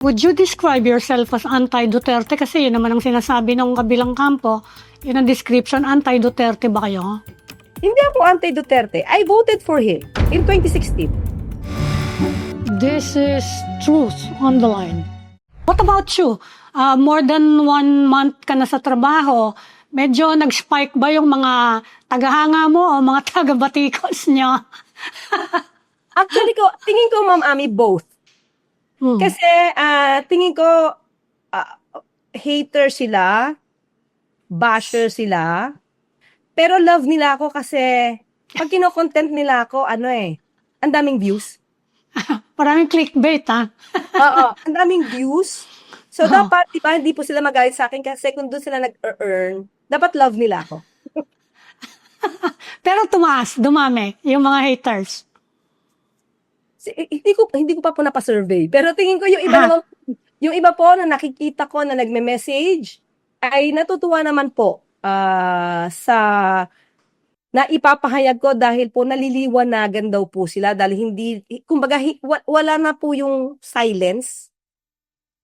Would you describe yourself as anti-Duterte? Kasi yun naman ang sinasabi ng kabilang kampo. Yun ang description, anti-Duterte ba kayo? Hindi ako anti-Duterte. I voted for him in 2016. This is truth on the line. What about you? Ah, more than one month ka na sa trabaho, medyo nag-spike ba yung mga tagahanga mo o mga taga-batikos nyo? Actually ko, tingin ko Ma'am Ami both. Hmm. Kasi ah, tingin ko ah, hater sila, basher sila. Pero love nila ako kasi pag kino-content nila ako, ano eh, ang daming views. Maraming clickbait, ha? Oo, ang daming views. So, Oo. dapat, di ba, hindi po sila magalit sa akin kasi kung doon sila nag-earn, dapat love nila ako. Pero tumaas, dumami, yung mga haters. Eh, hindi ko hindi ko pa po napasurvey. Pero tingin ko yung iba Ah. naman, yung iba po na nakikita ko na nagme-message ay natutuwa naman po ah, sa na ipapahayag ko dahil po naliliwanagan daw po sila dahil hindi kumbaga wala na po yung silence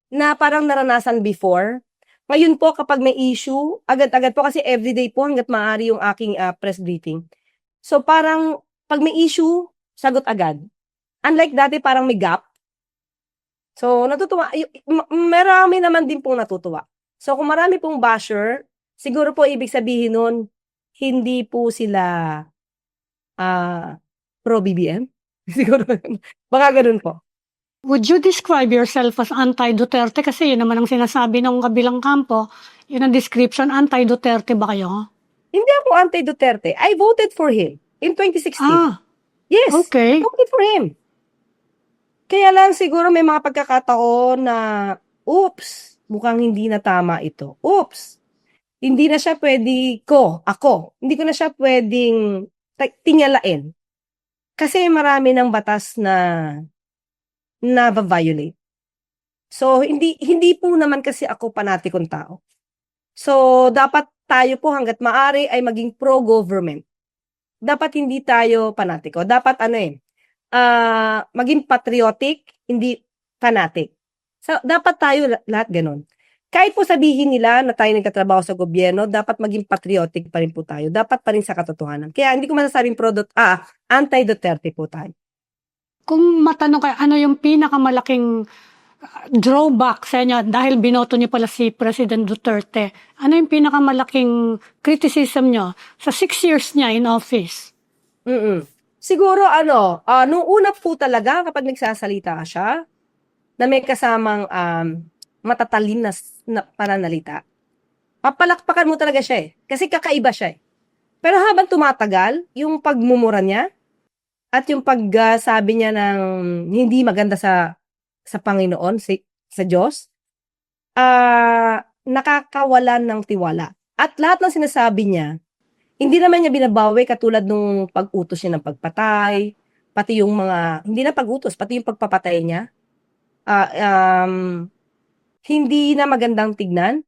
na parang naranasan before. Ngayon po kapag may issue, agad-agad po kasi everyday po hangga't maaari yung aking ah, press briefing. So parang pag may issue, sagot agad. Unlike dati parang may gap. So, natutuwa. Marami naman din pong natutuwa. So, kung marami pong basher, siguro po ibig sabihin nun, hindi po sila ah pro BBM. siguro. Baka ganun po. Would you describe yourself as anti-Duterte? Kasi yun naman ang sinasabi ng kabilang kampo. Yun ang description, anti-Duterte ba kayo? Hindi ako anti-Duterte. I voted for him in 2016. Ah, yes. okay. I voted for him. Kaya lang siguro may mga pagkakataon na, oops, mukhang hindi na tama ito. Oops, hindi na siya pwede ko, ako, hindi ko na siya pwedeng tingalain. Kasi marami ng batas na na violate. So, hindi, hindi po naman kasi ako panatikong tao. So, dapat tayo po hanggat maari ay maging pro-government. Dapat hindi tayo panatiko. Dapat ano eh, ah maging patriotic, hindi fanatic. So, dapat tayo la- lahat ganun. Kahit po sabihin nila na tayo nagkatrabaho sa gobyerno, dapat maging patriotic pa rin po tayo. Dapat pa rin sa katotohanan. Kaya hindi ko masasabing pro ah, anti-Duterte po tayo. Kung matanong kayo, ano yung pinakamalaking uh, drawback sa inyo dahil binoto niyo pala si President Duterte? Ano yung pinakamalaking criticism niyo sa six years niya in office? mm Siguro ano, ah nung una po talaga kapag nagsasalita siya, na may kasamang um, matatalim na, na pananalita, papalakpakan mo talaga siya eh. Kasi kakaiba siya eh. Pero habang tumatagal, yung pagmumura niya, at yung pagsabi niya ng hindi maganda sa sa Panginoon, si, sa Diyos, ah nakakawalan ng tiwala. At lahat ng sinasabi niya, hindi naman niya binabawi katulad nung pag-utos niya ng pagpatay, pati yung mga, hindi na pag-utos, pati yung pagpapatay niya. Ah, um, hindi na magandang tignan.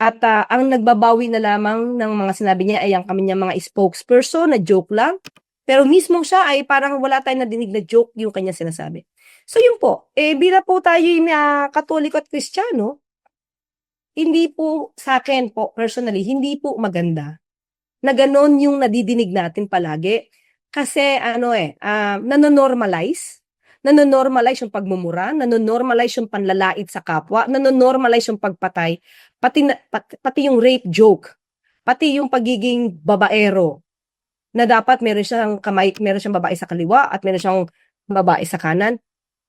At ah, ang nagbabawi na lamang ng mga sinabi niya ay ang kami niya mga spokesperson na joke lang. Pero mismo siya ay parang wala tayong nadinig na joke yung kanya sinasabi. So yun po, eh bila po tayo yung ah, katoliko at kristyano, hindi po sa akin po personally, hindi po maganda na ganon yung nadidinig natin palagi. Kasi ano eh, uh, nanonormalize, nanonormalize yung pagmumura, nanonormalize yung panlalait sa kapwa, nanonormalize yung pagpatay, pati, pati, pati yung rape joke, pati yung pagiging babaero, na dapat meron siyang kamay, meron siyang babae sa kaliwa at meron siyang babae sa kanan.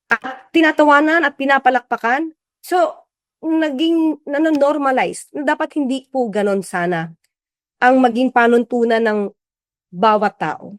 At tinatawanan at pinapalakpakan. So, naging nanonormalize. na Dapat hindi po ganon sana ang maging panuntunan ng bawat tao.